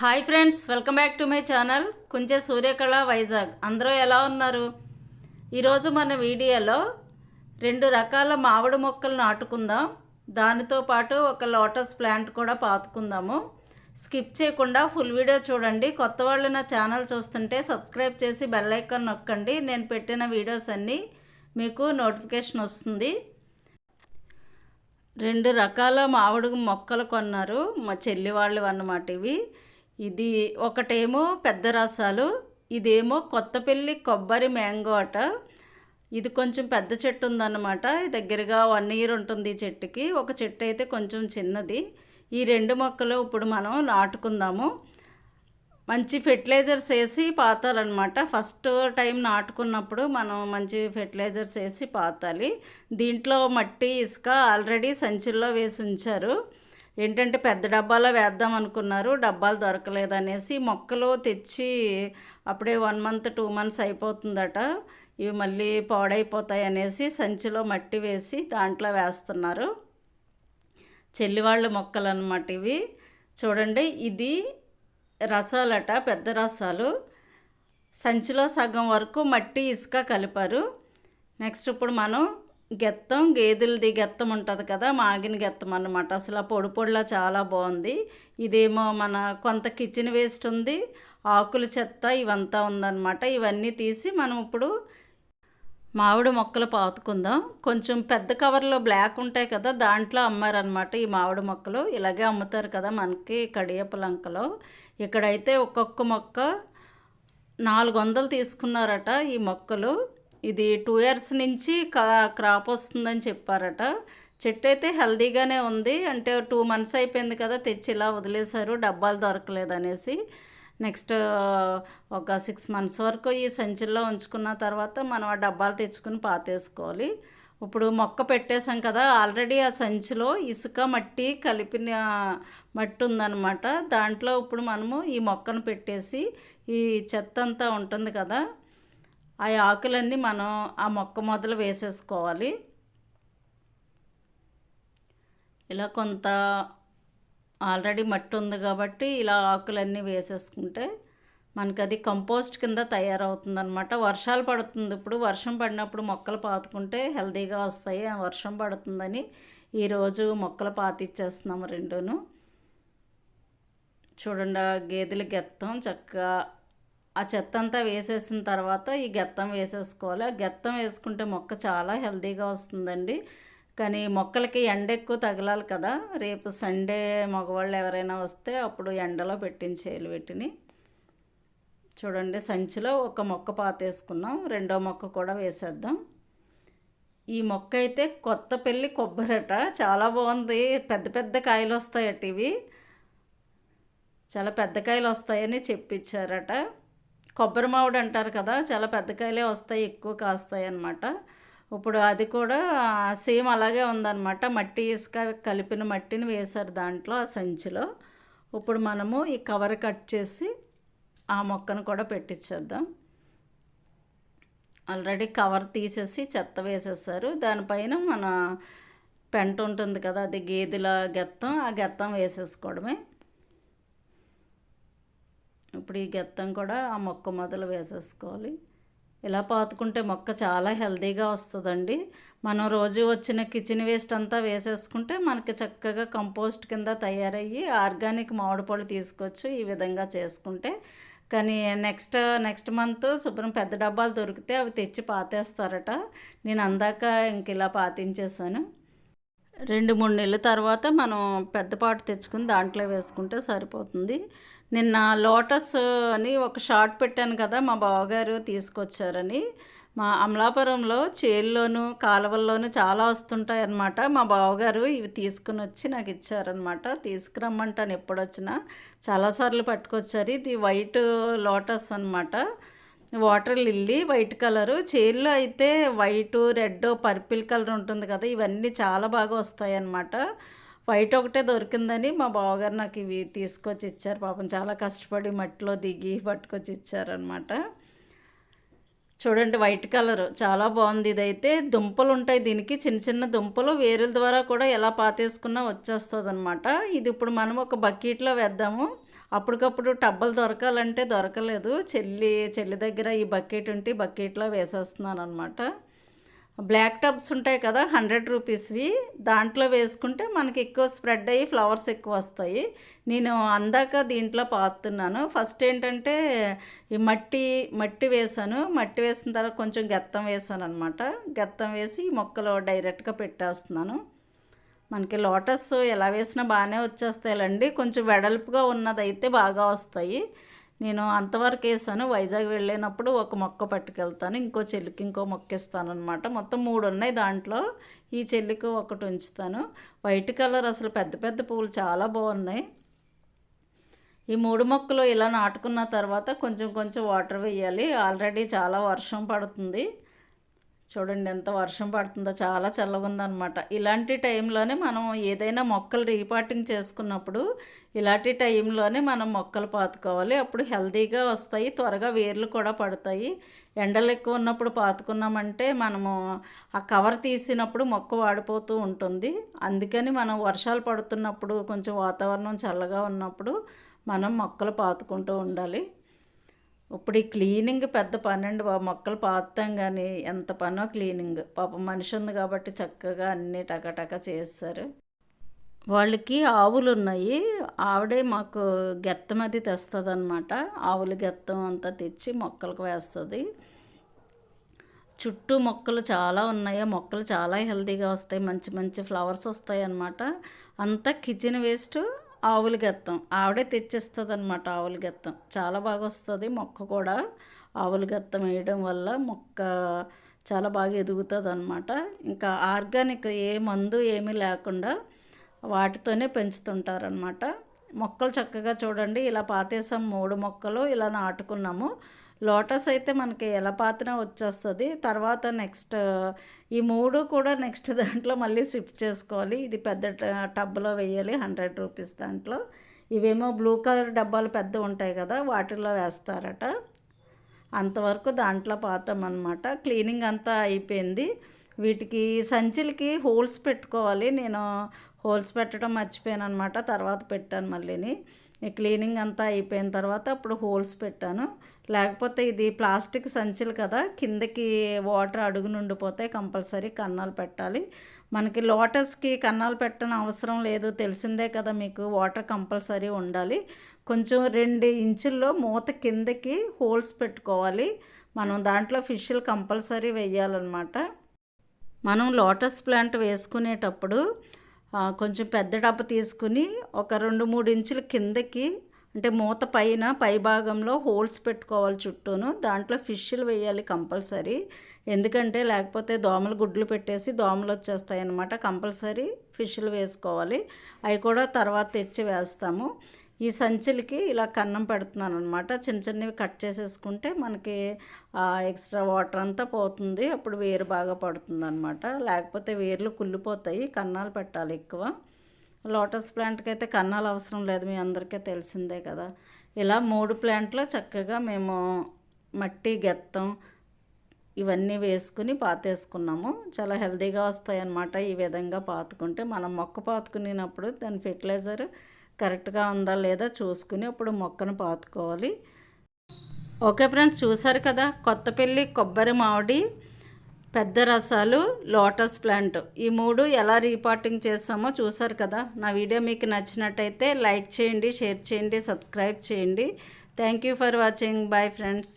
Hi friends welcome back to my channel Kunche Suryakala Vizag. అందరూ ఎలా ఉన్నారు? ఈరోజు మన వీడియోలో రెండు రకాల మామిడి మొక్కలు నాటుకుందాం. దానితో పాటు ఒక లోటస్ ప్లాంట్ కూడా పాతుకుందాము. స్కిప్ చేయకుండా ఫుల్ వీడియో చూడండి. కొత్త వాళ్ళు నా ఛానల్ చూస్తుంటే సబ్స్క్రైబ్ చేసి బెల్ ఐకాన్ నొక్కండి. నేను పెట్టిన వీడియోస్ అన్నీ మీకు నోటిఫికేషన్ వస్తుంది. రెండు రకాల మామిడి మొక్కలు కొన్నారు. మా చెల్లి వాళ్ళు అన్నమాట ఇవి. ఇది ఒకటేమో పెద్ద రసాలు ఇదేమో కొత్తపల్లి కొబ్బరి మ్యాంగో అట. ఇది కొంచెం పెద్ద చెట్టు ఉందన్నమాట. దగ్గరగా వన్ ఇయర్ ఉంటుంది ఈ చెట్టుకి. ఒక చెట్టు అయితే కొంచెం చిన్నది. ఈ రెండు మొక్కలు ఇప్పుడు మనం నాటుకుందాము. మంచి ఫెర్టిలైజర్స్ వేసి పాతాలన్నమాట. ఫస్ట్ టైం నాటుకున్నప్పుడు మనం మంచి ఫెర్టిలైజర్స్ వేసి పాతాలి. దీంట్లో మట్టి ఇసుక ఆల్రెడీ సంచుల్లో వేసి ఉంచారు. ఏంటంటే పెద్ద డబ్బాలో వేద్దాం అనుకున్నారు డబ్బాలు దొరకలేదనేసి మొక్కలు తెచ్చి అప్పుడే వన్ మంత్ టూ మంత్స్ అయిపోతుందట. ఇవి మళ్ళీ పాడైపోతాయి అనేసి సంచిలో మట్టి వేసి దాంట్లో వేస్తున్నారు. చెల్లివాళ్ళు మొక్కలు అనమాట ఇవి. చూడండి ఇది రసాలట పెద్ద రసాలు. సంచిలో సగం వరకు మట్టి ఇసుక కలిపారు. నెక్స్ట్ ఇప్పుడు మనం గెత్తం గేదెలది గెత్తం ఉంటుంది కదా మాగిన గెత్తం అన్నమాట. అసలు ఆ పొడి పొడిలా చాలా బాగుంది. ఇదేమో మన కొంత కిచెన్ వేస్ట్ ఉంది ఆకుల చెత్త ఇవంతా ఉందన్నమాట. ఇవన్నీ తీసి మనం ఇప్పుడు మామిడి మొక్కలు పాతుకుందాం. కొంచెం పెద్ద కవర్లో బ్లాక్ ఉంటాయి కదా దాంట్లో అమ్మారనమాట ఈ మామిడి మొక్కలు. ఇలాగే అమ్ముతారు కదా మనకి కడియపలంకలో ఇక్కడైతే ఒక్కొక్క మొక్క నాలుగు వందలు తీసుకున్నారట ఈ మొక్కలు. ఇది టూ ఇయర్స్ నుంచి కా క్రాప్ వస్తుందని చెప్పారట. చెట్టు అయితే హెల్దీగానే ఉంది. అంటే టూ మంత్స్ అయిపోయింది కదా తెచ్చి ఇలా వదిలేశారు. డబ్బాలు దొరకలేదు అనేసి నెక్స్ట్ ఒక సిక్స్ మంత్స్ వరకు ఈ సంచుల్లో ఉంచుకున్న తర్వాత మనం ఆ డబ్బాలు తెచ్చుకుని పాతేసుకోవాలి. ఇప్పుడు మొక్క పెట్టేశాం కదా ఆల్రెడీ ఆ సంచిలో ఇసుక మట్టి కలిపిన మట్టి ఉందన్నమాట. దాంట్లో ఇప్పుడు మనము ఈ మొక్కను పెట్టేసి ఈ చెత్త అంతా ఉంటుంది కదా ఆ ఆకులన్నీ మనం ఆ మొక్క మొదలు వేసేసుకోవాలి. ఇలా కొంత ఆల్రెడీ మట్టి ఉంది కాబట్టి ఇలా ఆకులన్నీ వేసేసుకుంటే మనకి అది కంపోస్ట్ కింద తయారవుతుందనమాట వర్షాలు పడుతుంది ఇప్పుడు. వర్షం పడినప్పుడు మొక్కలు పాతుకుంటే హెల్తీగా వస్తాయి. వర్షం పడుతుందని ఈరోజు మొక్కలు పాతిచ్చేస్తున్నాము రెండును. చూడండి గేదెల గెత్తం చక్కగా ఆ చెత్త అంతా వేసేసిన తర్వాత ఈ గెత్తం వేసేసుకోవాలి. ఆ గెత్తం వేసుకుంటే మొక్క చాలా హెల్తీగా వస్తుందండి. కానీ మొక్కలకి ఎండ ఎక్కువ తగలాలి కదా. రేపు సండే మగవాళ్ళు ఎవరైనా వస్తే అప్పుడు ఎండలో పెట్టించేయాలి వీటిని. చూడండి సంచిలో ఒక మొక్క పాతేసుకున్నాం. రెండో మొక్క కూడా వేసేద్దాం. ఈ మొక్క అయితే కొత్త పెళ్ళి కొబ్బరట. చాలా బాగుంది. పెద్ద పెద్ద కాయలు వస్తాయట ఇవి. చాలా పెద్ద కాయలు వస్తాయని చెప్పించారట కొబ్బరి మామిడి అంటారు కదా చాలా పెద్ద కాయలే వస్తాయి ఎక్కువ కాస్తాయి అన్నమాట. ఇప్పుడు అది కూడా సేమ్ అలాగే ఉందన్నమాట. మట్టి ఇసుక కలిపిన మట్టిని వేశారు దాంట్లో ఆ సంచిలో. ఇప్పుడు మనము ఈ కవర్ కట్ చేసి ఆ మొక్కను కూడా పెట్టించేద్దాం ఆల్రెడీ కవర్ తీసేసి చెత్త వేసేసారు. దానిపైన మన పెంట ఉంటుంది కదా అది గేదెల గెత్తం ఆ గెత్తం వేసేసుకోవడమే. ఇప్పుడు ఈ గెత్తం కూడా ఆ మొక్క మొదలు వేసేసుకోవాలి. ఇలా పాతుకుంటే మొక్క చాలా హెల్దీగా వస్తుందండి. మనం రోజు వచ్చిన కిచెన్ వేస్ట్ అంతా వేసేసుకుంటే మనకి చక్కగా కంపోస్ట్ కింద తయారయ్యి ఆర్గానిక్ మామిడి పళ్ళు తీసుకోవచ్చు ఈ విధంగా చేసుకుంటే కానీ నెక్స్ట్ నెక్స్ట్ మంత్ శుభ్రం పెద్ద డబ్బాలు దొరికితే అవి తెచ్చి పాతేస్తారట. నేను అందాక ఇంక ఇలా పాతించేసాను రెండు మూడు నెలల తర్వాత మనం పెద్ద పాటు తెచ్చుకుని దాంట్లో వేసుకుంటే సరిపోతుంది. నిన్న లోటస్ అని ఒక షార్ట్ పెట్టాను కదా మా బావగారు తీసుకొచ్చారని. మా అమలాపురంలో చేల్లోను కాలువల్లోనూ చాలా వస్తుంటాయి అన్నమాట మా బావగారు ఇవి తీసుకుని వచ్చి నాకు ఇచ్చారనమాట తీసుకురమ్మంటాను ఎప్పుడొచ్చినా. చాలాసార్లు పట్టుకొచ్చారు. ఇది వైట్ లోటస్ అనమాట వాటర్ లిల్లీ వైట్ కలరు. చీరలో అయితే వైట్ రెడ్ పర్పిల్ కలర్ ఉంటుంది కదా ఇవన్నీ చాలా బాగా వస్తాయి అన్నమాట వైట్ ఒకటే దొరికిందని మా బావగారు నాకు ఇవి తీసుకొచ్చి ఇచ్చారు. పాపం చాలా కష్టపడి మట్టిలో దిగి పట్టుకొచ్చి ఇచ్చారనమాట చూడండి వైట్ కలర్. చాలా బాగుంది ఇదైతే. దుంపలు ఉంటాయి దీనికి. చిన్న చిన్న దుంపలు వేరుల ద్వారా కూడా ఎలా పాతేసుకున్నా వచ్చేస్తుంది అనమాట ఇది ఇప్పుడు మనం ఒక బకెట్లో వేద్దాము. అప్పటికప్పుడు టబ్బలు దొరకాలంటే దొరకలేదు. చెల్లి చెల్లి దగ్గర ఈ బకెట్ ఉంటే ఈ బకెట్లో వేసేస్తున్నాను అనమాట బ్లాక్ టబ్స్ ఉంటాయి కదా హండ్రెడ్ రూపీస్వి. దాంట్లో వేసుకుంటే మనకి ఎక్కువ స్ప్రెడ్ అయ్యి ఫ్లవర్స్ ఎక్కువ వస్తాయి. నేను అందాక దీంట్లో పాతున్నాను. ఫస్ట్ ఏంటంటే ఈ మట్టి మట్టి వేసాను. మట్టి వేసిన తర్వాత కొంచెం గెత్తం వేసాను అనమాట గెత్తం వేసి ఈ మొక్కలు డైరెక్ట్గా పెట్టేస్తున్నాను. మనకి లోటస్ ఎలా వేసినా బాగానే వచ్చేస్తాయిలండి. కొంచెం వెడల్పుగా ఉన్నదైతే బాగా వస్తాయి. నేను అంతవరకు వేసాను. వైజాగ్ వెళ్ళినప్పుడు ఒక మొక్క పట్టుకెళ్తాను. ఇంకో చెల్లికి ఇంకో మొక్క ఇస్తాను అనమాట మొత్తం మూడు ఉన్నాయి దాంట్లో. ఈ చెల్లికి ఒకటి ఉంచుతాను. వైట్ కలర్ అసలు పెద్ద పెద్ద పువ్వులు చాలా బాగున్నాయి. ఈ మూడు మొక్కలు ఇలా నాటుకున్న తర్వాత కొంచెం కొంచెం వాటర్ వేయాలి. ఆల్రెడీ చాలా వర్షం పడుతుంది. చూడండి ఎంత వర్షం పడుతుందో చాలా చల్లగా ఉందన్నమాట ఇలాంటి టైంలోనే మనం ఏదైనా మొక్కలు రీపాటింగ్ చేసుకున్నప్పుడు ఇలాంటి టైంలోనే మనం మొక్కలు పాతుకోవాలి. అప్పుడు హెల్తీగా వస్తాయి త్వరగా వేర్లు కూడా పడతాయి. ఎండలు ఎక్కువ ఉన్నప్పుడు పాతుకున్నామంటే మనము ఆ కవర్ తీసినప్పుడు మొక్క వాడిపోతూ ఉంటుంది. అందుకని మనం వర్షాలు పడుతున్నప్పుడు కొంచెం వాతావరణం చల్లగా ఉన్నప్పుడు మనం మొక్కలు పాతుకుంటూ ఉండాలి. ఇప్పుడు ఈ క్లీనింగ్ పెద్ద పని అండి బాబు. మొక్కలు పాతాం కానీ ఎంత పనో క్లీనింగ్. పాపం మనిషి ఉంది కాబట్టి చక్కగా అన్నీ టకటక చేస్తారు. వాళ్ళకి ఆవులు ఉన్నాయి. ఆవిడే మాకు గెత్తం అది తెస్తుంది అనమాట ఆవులు గెత్తం అంతా తెచ్చి మొక్కలకు వేస్తుంది. చుట్టూ మొక్కలు చాలా ఉన్నాయి. మొక్కలు చాలా హెల్తీగా వస్తాయి. మంచి మంచి ఫ్లవర్స్ వస్తాయి అన్నమాట అంతా కిచెన్ వేస్ట్. ఆవుల గెత్తం. ఆవిడే తెచ్చిస్తుంది అనమాట ఆవుల గెత్తం. చాలా బాగా వస్తుంది మొక్క కూడా. ఆవుల గెత్తం వేయడం వల్ల మొక్క చాలా బాగా ఎదుగుతుంది అనమాట ఇంకా ఆర్గానిక్ ఏ మందు ఏమీ లేకుండా వాటితోనే పెంచుతుంటారనమాట మొక్కలు చక్కగా చూడండి ఇలా పాతేసాం మూడు మొక్కలు ఇలా నాటుకున్నాము. లోటస్ అయితే మనకి ఎలా పాతినా వచ్చేస్తుంది? తర్వాత నెక్స్ట్ ఈ మూడు కూడా నెక్స్ట్ దాంట్లో మళ్ళీ షిఫ్ట్ చేసుకోవాలి. ఇది పెద్ద టబ్లో వేయాలి హండ్రెడ్ రూపీస్ దాంట్లో. ఇవేమో బ్లూ కలర్ డబ్బాలు పెద్ద ఉంటాయి కదా వాటిల్లో వేస్తారట. అంతవరకు దాంట్లో పాతామన్నమాట. క్లీనింగ్ అంతా అయిపోయింది. వీటికి సంచులకి హోల్స్ పెట్టుకోవాలి. నేను హోల్స్ పెట్టడం మర్చిపోయాను అనమాట తర్వాత పెట్టాను మళ్ళీని. క్లీనింగ్ అంతా అయిపోయిన తర్వాత అప్పుడు హోల్స్ పెట్టాను. లేకపోతే ఇది ప్లాస్టిక్ సంచులు కదా కిందకి వాటర్ అడుగు నుండిపోతాయి కంపల్సరీ కన్నాలు పెట్టాలి. మనకి లోటస్కి కన్నాలు పెట్టని అవసరం లేదు తెలిసిందే కదా మీకు వాటర్ కంపల్సరీ ఉండాలి. కొంచెం రెండు ఇంచుల్లో మూత కిందకి హోల్స్ పెట్టుకోవాలి. మనం దాంట్లో ఫిష్లు కంపల్సరీ వేయాలన్నమాట మనం లోటస్ ప్లాంట్ వేసుకునేటప్పుడు కొంచెం పెద్ద డబ్బ తీసుకుని ఒక రెండు మూడు ఇంచుల కిందకి అంటే మూత పైన పై భాగంలో హోల్స్ పెట్టుకోవాలి చుట్టూను. దాంట్లో ఫిష్లు వేయాలి కంపల్సరీ. ఎందుకంటే లేకపోతే దోమలు గుడ్లు పెట్టేసి దోమలు వచ్చేస్తాయి అన్నమాట కంపల్సరీ ఫిష్లు వేసుకోవాలి. అవి కూడా తర్వాత తెచ్చి వేస్తాము. ఈ సంచులకి ఇలా కన్నం పెడుతున్నాను అనమాట చిన్న చిన్నవి కట్ చేసేసుకుంటే మనకి ఎక్స్ట్రా వాటర్ అంతా పోతుంది. అప్పుడు వేరు బాగా పడుతుంది అనమాట లేకపోతే వేర్లు కుళ్ళిపోతాయి. కన్నాలు పెట్టాలి ఎక్కువ. లోటస్ ప్లాంట్కి అయితే కన్నాలు అవసరం లేదు. మీ అందరికీ తెలిసిందే కదా. ఇలా మూడు ప్లాంట్లో చక్కగా మేము మట్టి గెత్తం ఇవన్నీ వేసుకుని పాతేసుకున్నాము. చాలా హెల్తీగా వస్తాయి అన్నమాట ఈ విధంగా పాతుకుంటే. మనం మొక్క పాతుకునేటప్పుడు దాని ఫెర్టిలైజర్ కరెక్ట్గా ఉందా లేదా చూసుకుని అప్పుడు మొక్కను పాతుకోవాలి. ఓకే ఫ్రెండ్స్ చూసారు కదా? కొత్తపల్లి కొబ్బరి మామిడి పెద్ద రసాలు లోటస్ ప్లాంట్. ఈ మూడు ఎలా రీపార్టింగ్ చేస్తామో చూసారు కదా? నా వీడియో మీకు నచ్చినట్టయితే లైక్ చేయండి షేర్ చేయండి సబ్స్క్రైబ్ చేయండి. Thank you for watching. Bye friends.